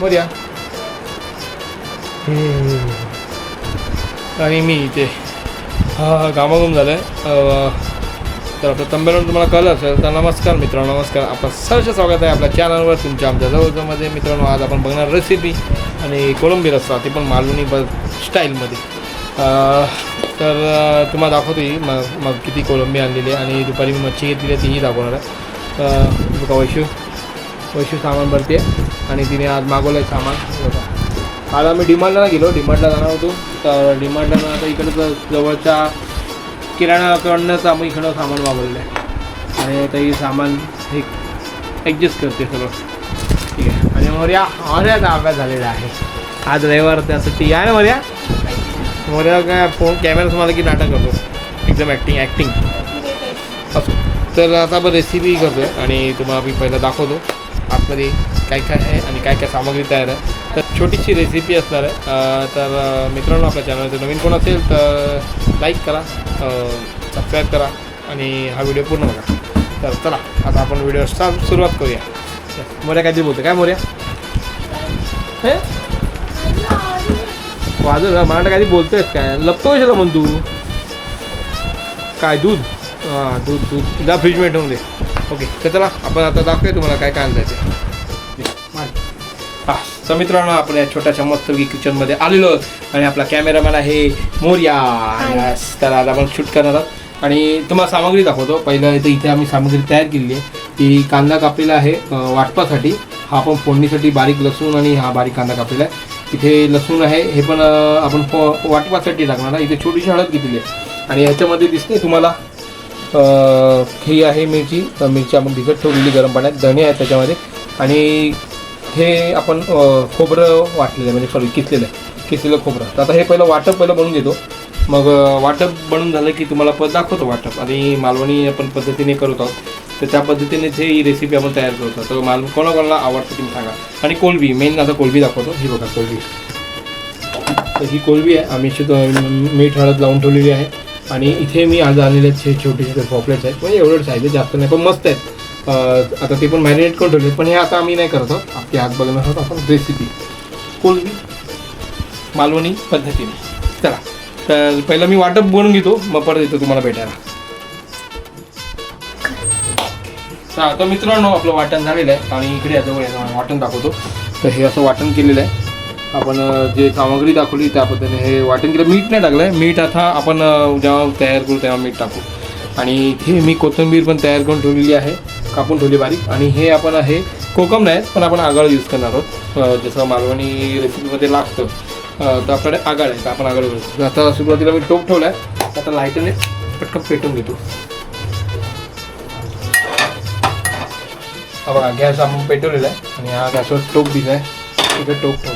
मोर्या आणि मी इथे. हा कामागून झालं आहे तर आपलं तंबेलून तुम्हाला कळलं असेल तर नमस्कार मित्रांनो नमस्कार. आपलं सहर्ष स्वागत आहे आपल्या चॅनलवर तुमच्या आमच्या जवळजवळमध्ये मित्रांनो आज आपण बघणार रेसिपी आणि कोळंबी रस्सा ते पण मालवणी ब स्टाईलमध्ये तर तुम्हाला दाखवतो ही मग मग किती कोळंबी आणलेली आहे आणि दुपारी मी मच्छी घेतलेली आहे तीही दाखवणार आहे. अं, बघा वैशू. वैशू सामान भरते आणि तिने आज मागवलं आहे सामान. हे आज आम्ही डिमांडला गेलो. डिमांडला जाणार होतो. तर डिमांडला आता इकडं जवळच्या किराणाकडनंच आम्ही इकडं सामान मागवलेलं आहे. आणि आता हे सामान हे ॲडजस्ट करते सगळं. ठीक आहे. आणि मोर्या मोर्याचा अभ्यास झालेला आहे. आज रविवार त्यासाठी या ना मोर्या? मोर्या काय फोन कॅमेरा तुम्हाला की नाटक करतो. एकदम ॲक्टिंग ॲक्टिंग असो. तर आता आपण रेसिपी करतो आहे आणि तुम्हाला मी पहिलं दाखवतो. आतमध्ये काय काय आहे आणि काय काय सामग्री तयार आहे. तर छोटीशी रेसिपी असणार आहे. तर मित्रांनो आपल्या चॅनलचं नवीन कोण असेल तर लाईक करा सबस्क्राईब करा आणि हा व्हिडिओ पूर्ण बघा. तर चला आता आपण व्हिडिओ स्टार्ट सुरुवात करूया. मोऱ्या काहीतरी बोलतो काय मोऱ्या? हे? वाजव ना मला काहीतरी बोलतोयस काय? लपतो का म्हण तू. काय दूध? हां दूध दूध. जा फ्रीजमध्ये ठेवून दे. ओके तर चला आपण आता दाखवूया तुम्हाला काय काय आणलं ते. हां तर मित्रांनो आपण या छोट्याशा मस्तपैकी किचनमध्ये आलेलो आहोत. आणि आपला कॅमेरामॅन आहे मोर्या. तर आज आपण शूट करणार आहोत. आणि तुम्हाला सामग्री दाखवतो. पहिलं इथं इथे आम्ही सामग्री तयार केलेली आहे. ती कांदा कापलेला आहे वाटपासाठी. हा पण फोडणीसाठी बारीक लसूण आणि हा बारीक कांदा कापलेला आहे. इथे लसूण आहे. हे पण आपण फो वाटपासाठी टाकणार आहे इथे छोटीशी हळद घेतलेली आहे. आणि ह्याच्यामध्ये दिसते तुम्हाला ही आहे मिरची. तर मिरची आपण भिजत ठेवलेली गरम पाण्यात. धणे आहे त्याच्यामध्ये. आणि हे आपण खोबरं वाटलेलं आहे. म्हणजे सॉरी किसलेलं आहे. किसलेलं खोबरं. तर आता हे पहिलं वाटप पहिलं बनवून घेतो मग वाटप बनवून झालं की तुम्हाला पद दाखवतो वाटप. आणि मालवणी आपण पद्धतीने करत आहोत. तर त्या पद्धतीनेच हे ही रेसिपी आपण तयार करतो तर माल कोणाकोणाला आवडतं तुम्ही सांगा. आणि कोलबी मेन आता कोलबी दाखवतो. ही बघा कोलबी तर ही कोलबी आहे. आम्ही मीठ हळद लावून ठेवलेली आहे. आणि इथे मी आज आलेले आहेत छे- छोटे छोटे पॉपलेट्स आहेत. म्हणजे एवढंच आहे जास्त नाही पण मस्त आहेत. आता ते पण मॅरिनेट करून ठेवले पण हे आता आम्ही नाही करत आहोत आपली आज बघणार आहोत आपण रेसिपी कोलबी मालवणी पद्धतीने. चला. तर पहिलं मी वाटप बनवून घेतो. मग परत येतो तुम्हाला भेटायला. तर आता मित्रांनो आपलं वाटण झालेलं आहे. आणि इकडे आता वाटण दाखवतो. तर हे असं वाटण केलेलं आहे. आपण जे सामग्री दाखवली त्या पद्धतीने हे वाटण केलं. मीठ नाही टाकलं आहे मीठ आता आपण जेव्हा तयार करू तेव्हा मीठ टाकू. आणि इथे मी कोथिंबीर पण तयार करून ठेवलेली आहे. कापून ठेवली बारीक. आणि हे आपण आहे कोकम नाही पण आपण आगळ यूज करणार आहोत. जसं मालवणी रेसिपीमध्ये लागतं. तर आपल्याकडे आगाळ आहे तर आपण आगाळ करू. आता सुरुवातीला मी टोप ठेवला आहे आता लाईटने पटकन पेटून घेतो. हा बघा गॅस आपण पेटवलेला आहे. आणि हा गॅसवर टोप दिला आहे टोप ठेवतो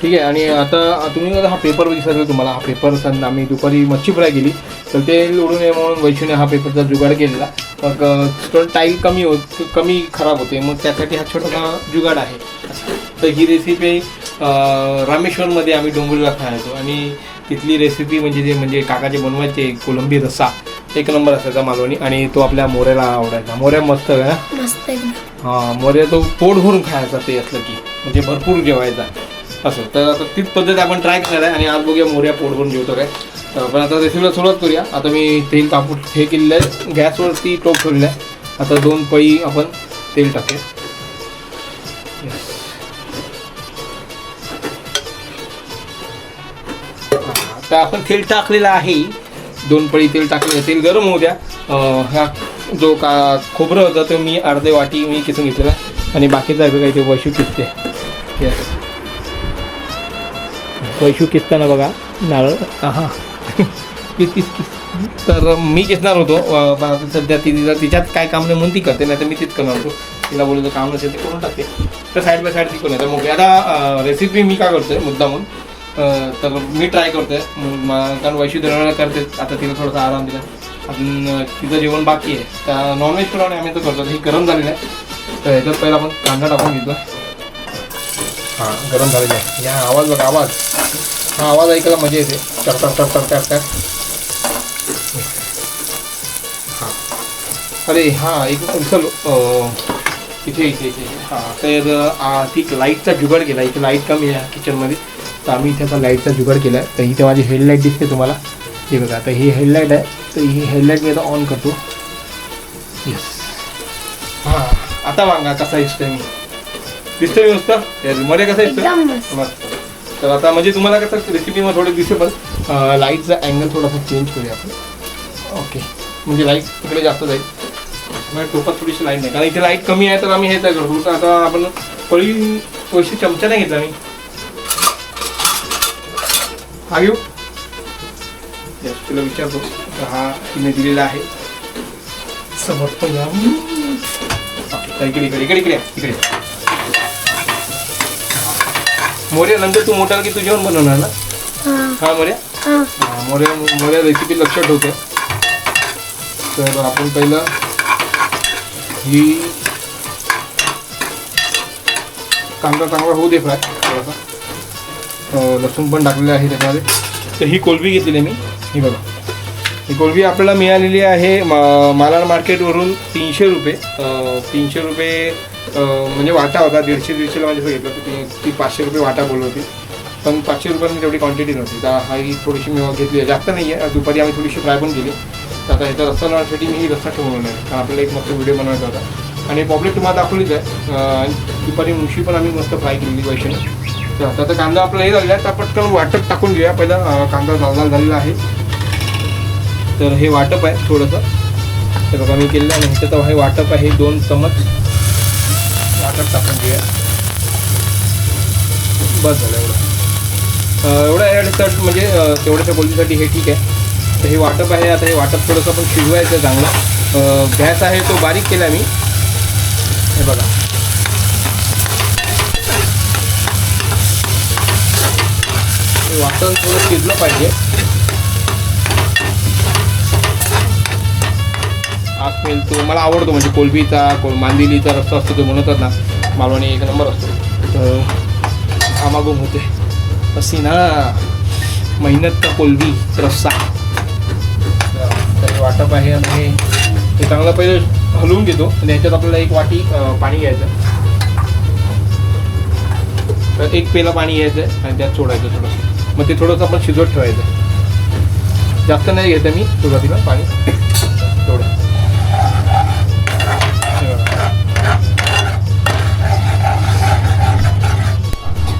ठीक आहे आणि आता तुम्ही हा पेपर असेल तुम्हाला हा पेपर सण आम्ही दुपारी मच्छी फ्राय केली. तर ते उडून नये म्हणून वैशूने हा पेपरचा जुगाड केलेला. मग थोडं टाईम कमी होत कमी खराब होते मग त्यासाठी हा छोटासा जुगाड आहे. तर ही रेसिपी रामेश्वरमध्ये आम्ही डोंगरीला खायचो आणि तिथली रेसिपी म्हणजे जे म्हणजे काकाचे बनवायचे कोलंबी रस्सा एक नंबर असायचा मालवणी. आणि तो आपल्या मोऱ्याला आवडायचा. मोऱ्या मस्त आहे ना? हां मोर्या तो पोट भरून खायचा ते असलं की. म्हणजे भरपूर जेवायचा. असं. तर आता तीच पद्धत आपण ट्राय करणार आहे आणि आज बघूया मोर्या पोट भरून जेवतो काय. तर आपण आता रेसिपीला सुरुवात करूया. आता मी तेल तापून हे केलेलं आहे. गॅसवरती टोप ठेवलेलं आहे. आता दोन पळी आपण तेल टाकूया. तर आपण तेल टाकलेलं आहे. दोन पळी तेल टाकलेलं तेल गरम होऊ द्या. ह्या जो का खोबरं होतं ते मी अर्धे वाटी मी किसून घेतलेलं आणि बाकीचं आहे ते इथे वैशू किसते Yes. वैशू किसताना बघा नारळ. हां किस किस किस तर मी किसणार होतो सध्या ती तिला तिच्यात काय काम नाही म्हणून ती करते नाही तर मी तीच करणार होतो. तिला बोलतो काम नसेल ते करून टाकते. तर साईड बाय साईड ती करून येते. मग आता रेसिपी मी का करतोय मुद्दा म्हणून अं, तर मी ट्राय करतोय. कारण वैशू दरवेळेला करते. आता तिला थोडासा आराम दिला. अजून तिचं जेवण बाकी आहे. त्या नॉनव्हेज प्रमाणे आम्ही तो करतो. हे गरम झालेलं आहे. तर ह्याच्यात पहिला आपण कांदा टाकून घेतो. हां गरम झालेलं आहे. या आवाज बघा आवाज. हा आवाज ऐकायला मजा येते. टक टक टक टक टक टक. हां. अरे हां एक विसरलो अं, इथे इथे इथे हां तर ती लाईटचा जुगाड केला. इथे लाइट कमी आहे किचनमध्ये. तर आम्ही इथे आता लाईटचा जुगाड केला आहे. तर इथे माझी हेडलाईट दिसते तुम्हाला. हे बघा आता ही हेडलाईट आहे. तर ही हेडलाईट मी आता ऑन करतो. येस हां आता मागा कसा दिसतोय मी दिसतोय व्यवस्था मध्ये कसा मस्त. मस्त. तर आता म्हणजे तुम्हाला कसं रेसिपीमध्ये थोडं दिसेल पण लाईटचा अँगल थोडासा चेंज करूया आपण. ओके म्हणजे लाइट तिकडे जास्त जाईल. म्हणजे टोपात थोडीशी लाइट नाही. कारण इथे लाइट कमी आहे तर आम्ही हे काय करतो. तर आता आपण पळी पैसे चमचा नाही घेतला मी. हा घेऊ. तुला विचारतो. हा तिने दिलेला आहे. समोर पण घ्या Okay, इकडे इकडे इकडे इकडे इकडे मोर्या नंतर तू मोठा की तू जेवण बनवणार ना? हा. मोर्या हा. मोर्या मोर्या रेसिपी लक्षात ठेवते. तर आपण पहिलं ही कांदा चांगला होऊ दे फ्राय थोडासा. अं, लसूण पण टाकलेलं आहे त्याच्यामध्ये. तर ही कोलबी घेतलेली आहे मी. ही बघा. ही कोलबी आपल्याला मिळालेली आहे मा- मालाड मार्केटवरून तीनशे रुपये. अं, तीनशे रुपये म्हणजे वाटा होता दीडशे दीडशेला म्हणजे घेतलं होतं. ती ती पाचशे रुपये वाटा बोलत होती. पण पाचशे रुपयांनी तेवढी क्वांटिटी नव्हती. तर हा ही थोडीशी मी घेतली. आहे जास्त नाही आहे दुपारी आम्ही थोडीशी फ्राय पण केली. तर आता ह्याचा रस्ता लावण्यासाठी मी ही रस्ता ठेवून आहे कारण आपल्याला एक मस्त व्हिडिओ बनवायचा होता. आणि पॉपलेट तुम्हाला दाखवलीच आहे. दुपारी मुशी पण आम्ही मस्त फ्राय केलेली पैशाने. तर आता कांदा आपला हे झालेला आहे. तर पटकन वाटप टाकून घेऊया. पहिला कांदा लाल झालेला आहे. तर हे वाटप आहे थोडंसं. तर बघा मी केलेलं आहे. तर हे वाटप आहे दोन चमच. साखर टाकून घेऊया बस झालं एवढं. एवढं एवढं यासाठी म्हणजे तेवढ्याच्या बोलीसाठी हे ठीक आहे. तर हे वाटप आहे आता हे वाटप थोडंसं पण शिजवायचं चांगलं. गॅस आहे तो बारीक केला मी. हे बघा. हे वाटण थोडं शिजलं पाहिजे. हा तो मला आवडतो म्हणजे कोलबीचा कोल मांदिलीचा रस्ता असतो तो म्हणतात ना. मालवणी एक नंबर असतो. तर आमागून होते. अशी ना मेहनत का कोलबी रस्सा. तर हे वाटप आहे आणि हे हे चांगलं पहिले हलवून घेतो आणि याच्यात आपल्याला एक वाटी पाणी घ्यायचं. तर एक पेला पाणी घ्यायचं आहे आणि त्यात सोडायचं थोडंसं. मग ते थोडंसं आपण शिजवत ठेवायचं. जास्त नाही घेतं मी सुरुवातीला पाणी. थोडं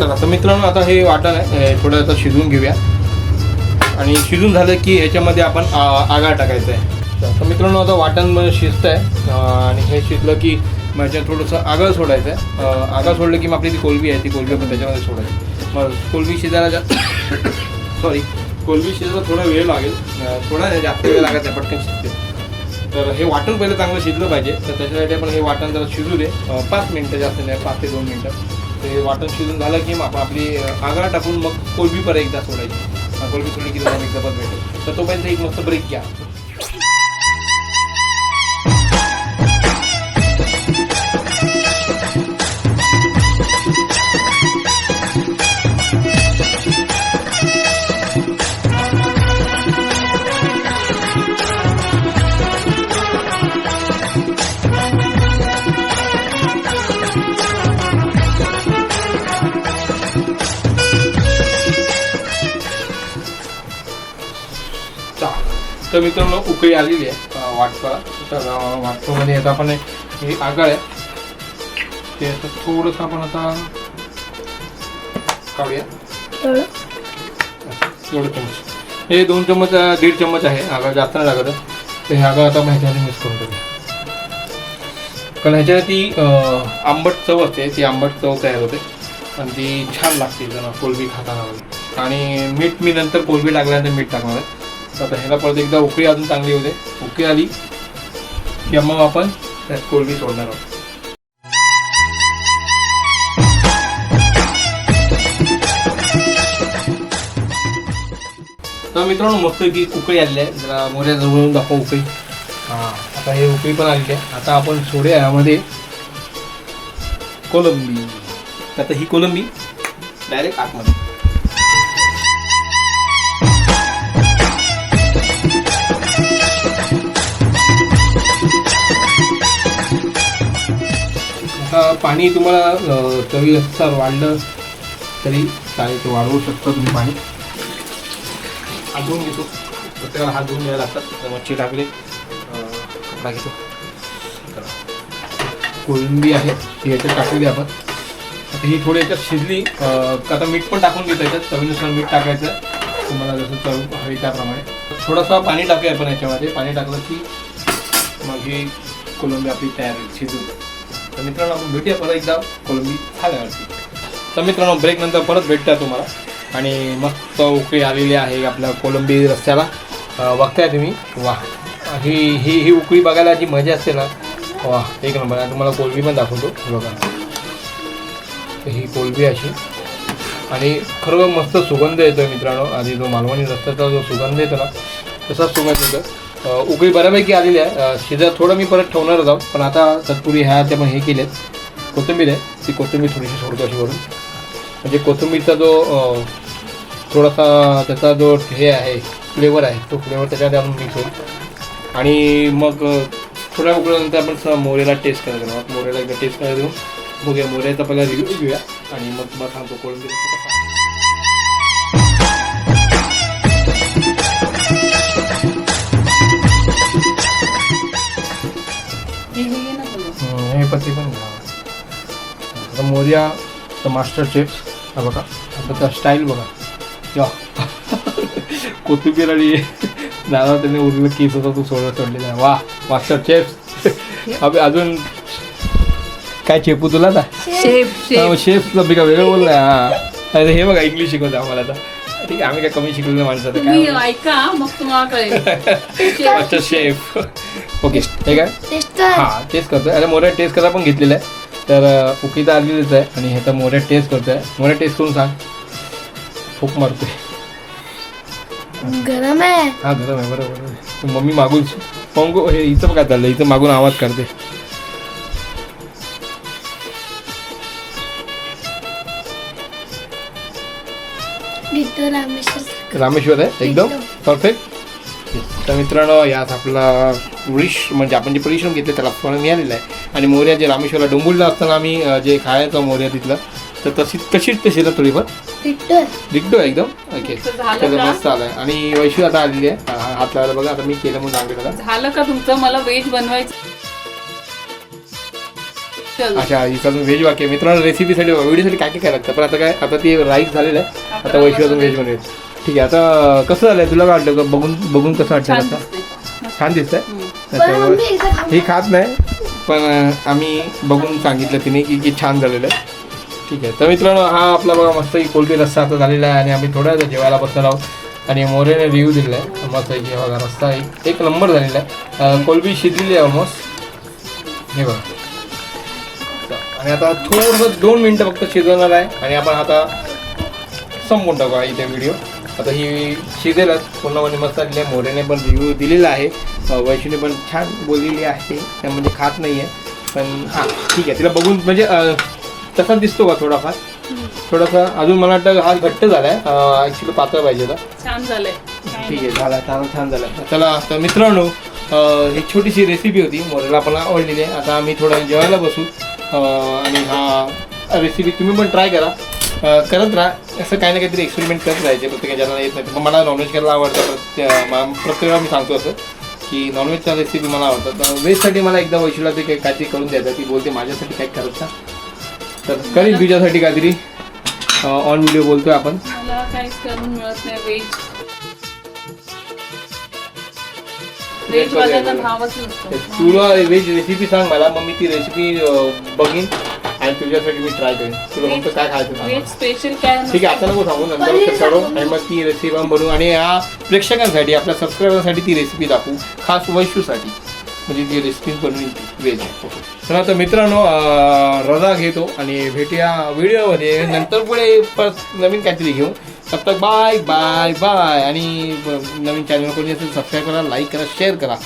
तर आता मित्रांनो आता हे वाटण आहे. थोडं आता शिजवून घेऊया. आणि शिजून झालं की ह्याच्यामध्ये आपण आगार टाकायचा आहे. तर मित्रांनो आता वाटण शिजतं आहे आणि हे शिजलं की मग ह्याच्यात थोडंसं आगळ सोडायचं आहे आगळ सोडलं की मग आपली ती कोलबी आहे ती कोलबी आपण त्याच्यामध्ये सोडायची. मग कोलबी शिजायला जा सॉरी कोलबी शिजायला थोडा वेळ लागेल. थोडा नाही जास्त वेळ लागायचा पटकन शिजते. तर हे वाटण पहिलं चांगलं शिजलं पाहिजे. तर त्याच्यासाठी आपण हे वाटण जरा शिजू दे. पाच मिनटं जास्त नाही पाच ते दोन मिनटं. ते वाटण शिजून झालं की मग आपण आपली अं, आगळा टाकून मग कोळबी परत एकदा सोडायची. कोळबी सोडली की एकदा परत भेटेल. तर तोपर्यंत एक मस्त ब्रेक घ्या. तर मित्रांनो उकळी आलेली आहे अं, वाटपाला. तर वाटपामध्ये आता आपण हे आगळ आहे. ते आता थोडंसं आपण आता काढूया. एवढं एवढं चमच हे दोन चम्मच दीड चम्मच आहे आगळ जास्त नाही लागत. तर हे आगळ आता आपण ह्याच्यामध्ये मिक्स करून टाकूया कारण ह्याच्यात ती आंबट चव असते ती आंबट चव तयार होते. आणि ती छान लागते जण कोलबी खाताना आणि मीठ मी नंतर कोलबी टाकल्यानंतर मीठ टाकणार आहे. आता ह्याला परत एकदा उकळी अजून चांगली होते उकळी आली की मग आपण त्यात कोलबी सोडणार आहोत. तर मित्रांनो मस्त की उकळी आलेली आहे. जरा मोऱ्या जवळून दाखवा उकळी. हां आता हे उकळी पण आलेली आहे. आता आपण सोडूया यामध्ये कोलंबी. आता ही कोलंबी डायरेक्ट आतमध्ये. पाणी तुम्हाला अं, चवीनुसार वाढलं तरी चालेल ते वाढवू शकता तुम्ही पाणी. हात धुवून घेतो. प्रत्येकाला हात धुवून घ्यायला लागतात. मच्छी टाकली कपडा घेतो. कोळंबी आहे ती याच्यात टाकलेली आपण. आता ही थोडी याच्यात शिजली. आता मीठ पण टाकून घेतो याच्यात. चवीनुसार मीठ टाकायचं. तुम्हाला जसं चव हवी त्याप्रमाणे. थोडंसं पाणी टाकूया आपण याच्यामध्ये. पाणी टाकलं की मग ही कोलंबी आपली तयार होईल शिजून. तर मित्रांनो आपण भेटूया परत एकदा. कोलंबी झाल्यावरती तर मित्रांनो ब्रेक नंतर परत भेटता तुम्हाला. आणि मस्त उकळी आलेली आहे आपल्या कोलंबी रस्त्याला. बघताय तुम्ही? वा. ही ही ही उकळी बघायला जी मजा असते ना वा. एक नंबर. आणि तुम्हाला कोलंबी पण दाखवतो. बघा. तर ही कोलंबी अशी. आणि खरं मस्त सुगंध येतो मित्रांनो. आधी जो मालवणी रस्त्याचा जो सुगंध येतो ना तसाच सुगंध येतो उकळी बऱ्यापैकी आलेली आहे. अं, शिजत थोडं मी परत ठेवणारच आहोत. पण आता सतपुरी ह्या त्या पण हे केलेत. कोथिंबीर आहे. ती कोथिंबीर थोडीशी सोडतो अशी करून म्हणजे कोथिंबीरचा जो थोडासा त्याचा जो हे आहे फ्लेवर आहे तो फ्लेवर त्याच्यामध्ये आपण मिक्स होईल. आणि मग थोड्या उकळल्यानंतर आपण मोऱ्याला मोरेला टेस्ट करायला घेऊ मोरेला एकदा टेस्ट करायला देऊ. बघूया मोऱ्याचा पहिला रिव्ह्यू घेऊया. आणि मग तुम्हाला सांगतो कोळंबी पत्ती पण घ्या आता मोर्या द मास्टर शेफ हा बघा आता त्या स्टाईल बघा. या. कोथिंबीर आणि दादा त्याने उरलेलं केस होता तो सोडा सोडलेला आहे. वा मास्टर शेफ अबे अजून काय चेपू तुला ना शेप शेप शेफ मी का वेगळं बोललाय हा. हे बघा इंग्लिश शिकवतं आम्हाला आता. ठीक आहे आम्ही काय कमी शिकलेलं माणसं तुम्ही काय ऐका मग तुम्हाला कळेल. मास्टर शेफ ओके हे काय? टेस्ट हा टेस्ट करतोय. अरे मोऱ्या टेस्ट करा पण घेतलेला आहे. तर अं, उकीचा आलेलीच आहे आणि ह्याचा मोऱ्या टेस्ट करतोय. मोऱ्या टेस्ट करून सांग. फूक मारतोय. गरम आहे. हा गरम आहे बरोबर. मम्मी मागून पंगो हे इथं काय चाललं इथं मागून आवाज करते रामेश्वर रामेश्वर आहे? एकदम? परफेक्ट तर मित्रांनो यात आपला विश म्हणजे आपण जे परिश्रम घेतले त्याला फळ मिळालेलं आहे. आणि मोर्या जे रामेश्वरला डोंबुलला असताना आम्ही जे खायचं मोर्या तिथलं तर तशी तशीच ते शिरत थोडीफार दिगडो आहे एकदम? ओके तर? मस्त आलाय आणि वैशू आता आलेली आहे. हा- हात लावायला बघा. आता मी केलं म्हणून सांगते त्याला. झालं का तुमचं? मला व्हेज बनवायचं. ही अजून व्हेज वाक्य मित्रांनो रेसिपीसाठी व्हिडिओसाठी काय काय काय लागतं पण आता काय आता ते राईस झालेलं आहे. आता वैशू अजून व्हेज बनवेल. ठीक आहे आता कसं झालंय? तुला काय वाटतं का? बघून बघून कसं वाटतं छान आता? छान दिसतंय? ही खात नाही पण आम्ही बघून सांगितलं तिने की की छान झालेलं आहे. ठीक आहे. तर मित्रांनो हा आपला बघा मस्त ही कोलबी रस्सा आता झालेला आहे आणि आम्ही थोड्या वेळ जेवायला बसणार आहोत. आणि मोरेने रिव्ह्यू दिलेला आहे. मस्त आहे की बघा रस्सा एक एक नंबर झालेला आहे. कोलबी शिजलेली आहे ऑलमोस्ट हे बघा. आणि आता थोडंसं दोन मिनटं फक्त शिजवणार आहे. आणि आपण आता संपवून टाकू इथे व्हिडिओ आता ही शिजेलच. पूर्णपणे मस्त आहे मोरेने पण रिव्ह्यू दिलेला आहे. वैशूने पण छान बोललेली आहे. त्या म्हणजे खात नाही आहे पण हां ठीक आहे. तिला बघून म्हणजे अं, तसा दिसतो का थोडाफार? थोडासा अजून मला वाटतं हा घट्ट झाला आहे ॲक्च्युली पातळ पाहिजे होता. छान झालंय. ठीक आहे. झाला आता छान झालं. चला तर मित्रांनो ही छोटीशी रेसिपी होती. मोरेला पण आवडलेली आहे. आता आम्ही थोडं जेवायला बसू. आणि हा रेसिपी तुम्ही पण ट्राय करा. करत राहा. असं काही ना काहीतरी एक्सपेरिमेंट करत राहायचे. प्रत्येक ज्याला येत नाही. मला नॉनव्हेज करायला आवडतं. प्रत्येक प्रत्येक वेळा मी सांगतो असं की नॉनव्हेजच्या रेसिपी मला आवडतात. तर व्हेजसाठी मला एकदा वैशिला ते काही काहीतरी करून द्यायचं ती बोलते माझ्यासाठी काय करत तर करीन तुझ्यासाठी काहीतरी. ऑन व्हिडिओ बोलतोय आपण. मला काहीच करून मिळत नाही व्हेज व्हेज भावच नसतो. तुला व्हेज रेसिपी सांग मला मग मी ती रेसिपी बघीन आणि तुझ्यासाठी मी ट्राय करेन. तुला फक्त काय खायचं सांग. व्हेज. स्पेशल काय ठीक आहे आता नको सांगू नंतर ठरवू आणि मग ती रेसिपी बनवू. आणि या प्रेक्षकांसाठी आपल्या सबस्क्रायबरसाठी ती रेसिपी दाखवू. खास वैशूसाठी. म्हणजे ती रेसिपी बनवून व्हेज तर आता मित्रांनो अं, रजा घेतो आणि भेटूया व्हिडिओमध्ये नंतर पुढे परत नवीन काहीतरी घेऊ. तब तक बाय बाय बाय. आणि नवीन चॅनल कोणी असेल सबस्क्राईब करा लाईक करा शेअर करा.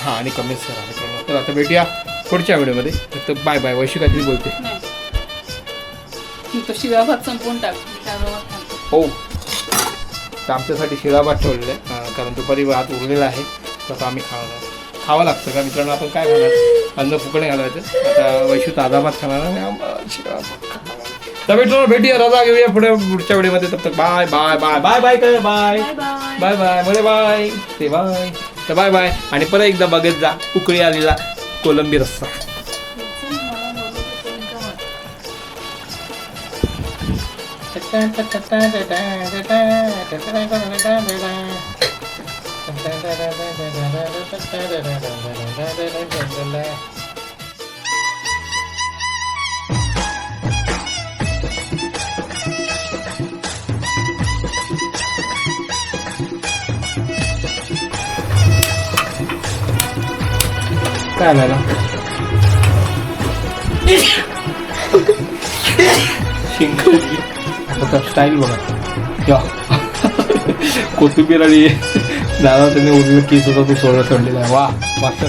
हां आणि कमेंट्स करा मित्रांनो तर आता भेटूया पुढच्या व्हिडिओमध्ये. तर बाय बाय वैशू काहीतरी बोलते. तो संपवून टाक. हो. तर आमच्यासाठी शिळा भात ठेवलेला आहे. कारण दुपारी भात उरलेला आहे. आता आम्ही खाणार खावं लागतं का? मित्रांनो आपण काय खाणार? अन्न फुकणे घालायचं. आता वैशू ताजा भात खाणार आणि आंबा शिरा भात खाणार. तर मित्रांनो भेटूया रजा घेऊया पुढे पुढच्या वेळेमध्ये तब तक bye bye bye bye bye कर bye bye bye bye bye म्हणे बाय ते बाय तर बाय बाय आणि परत एकदा बघत जा उकळी आलेला कोलंबी रस्सा. काय झालं? आता स्टाईल बघा. कोथिंबीर आणि दादा त्यांनी उरलं की सुद्धा तू सोडा सोडलेला आहे. वा मास्टर